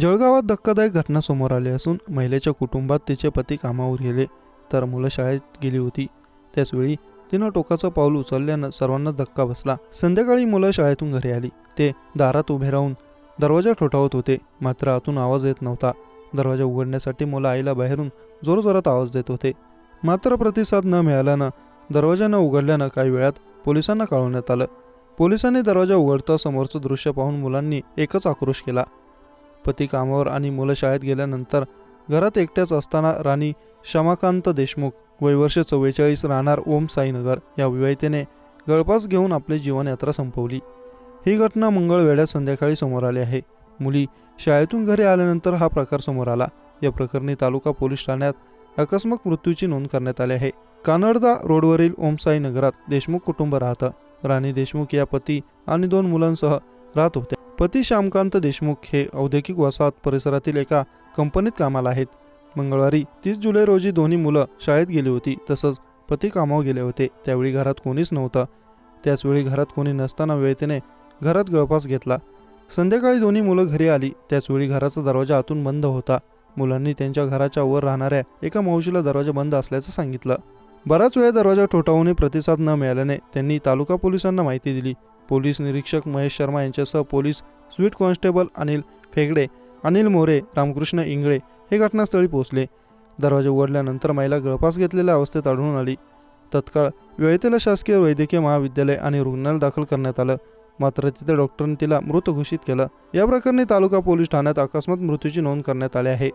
जळगावात धक्कादायक घटना समोर आली असून महिलेच्या कुटुंबात तिचे पती कामावर गेले तर मुलं शाळेत गेली होती. त्याचवेळी तिनं टोकाचं पाऊल उचलल्यानं सर्वांनाच धक्का बसला. संध्याकाळी मुलं शाळेतून घरी आली. ते दारात उभे राहून दरवाजा ठोठावत होते. मात्र आतून आवाज येत नव्हता. दरवाजा उघडण्यासाठी मुलं आईला बाहेरून जोरजोरात आवाज देत होते. मात्र प्रतिसाद न मिळाल्यानं दरवाजा न उघडल्यानं काही वेळात पोलिसांना कळवण्यात आलं. पोलिसांनी दरवाजा उघडता समोरचं दृश्य पाहून मुलांनी एकच आक्रोश केला. पती कामावर आणि मुलं शाळेत गेल्यानंतर घरात एकट्याच असताना राणी शमाकांत देशमुख वयवर्ष चव्वेचाळीस राहणार ओम साईनगर या विवाहितेने गळपास घेऊन आपली जीवनयात्रा संपवली. ही घटना मंगळवेळ्यात संध्याकाळी समोर आली आहे. मुली शाळेतून घरी आल्यानंतर हा प्रकार समोर आला. या प्रकरणी तालुका पोलीस ठाण्यात अकस्मात मृत्यूची नोंद करण्यात आली आहे. कानडदा रोडवरील ओमसाई नगरात देशमुख कुटुंब राहतं. राणी देशमुख या पती आणि दोन मुलांसह राहत होत्या. पती श्यामकांत देशमुख हे औद्योगिक वसाहत परिसरातील एका कंपनीत कामाला आहेत. मंगळवारी तीस जुलै रोजी दोन्ही मुलं शाळेत गेली होती तसंच पती कामावर गेले होते. त्यावेळी घरात कोणीच नव्हतं. त्याचवेळी घरात कोणी नसताना वेळतेने घरात गळपास घेतला. संध्याकाळी दोन्ही मुलं घरी आली. त्याचवेळी घराचा दरवाजा आतून बंद होता. मुलांनी त्यांच्या घराच्या वर राहणाऱ्या एका मावशीला दरवाजा बंद असल्याचं सांगितलं. बराच वेळ दरवाजा ठोठावून प्रतिसाद न मिळाल्याने त्यांनी तालुका पोलिसांना माहिती दिली. पोलीस निरीक्षक महेश शर्मा यांच्यासह पोलीस स्वीट कॉन्स्टेबल अनिल फेगडे अनिल मोरे रामकृष्ण इंगळे हे घटनास्थळी पोहोचले. दरवाजा उघडल्यानंतर महिला गळपास घेतलेल्या अवस्थेत आढळून आली. तत्काळ वेळेतेला शासकीय वैद्यकीय महाविद्यालय आणि रुग्णालय दाखल करण्यात आलं. मात्र तिथे डॉक्टरांनी तिला मृत घोषित केलं. या प्रकरणी तालुका पोलीस ठाण्यात अकस्मात मृत्यूची नोंद करण्यात आली आहे.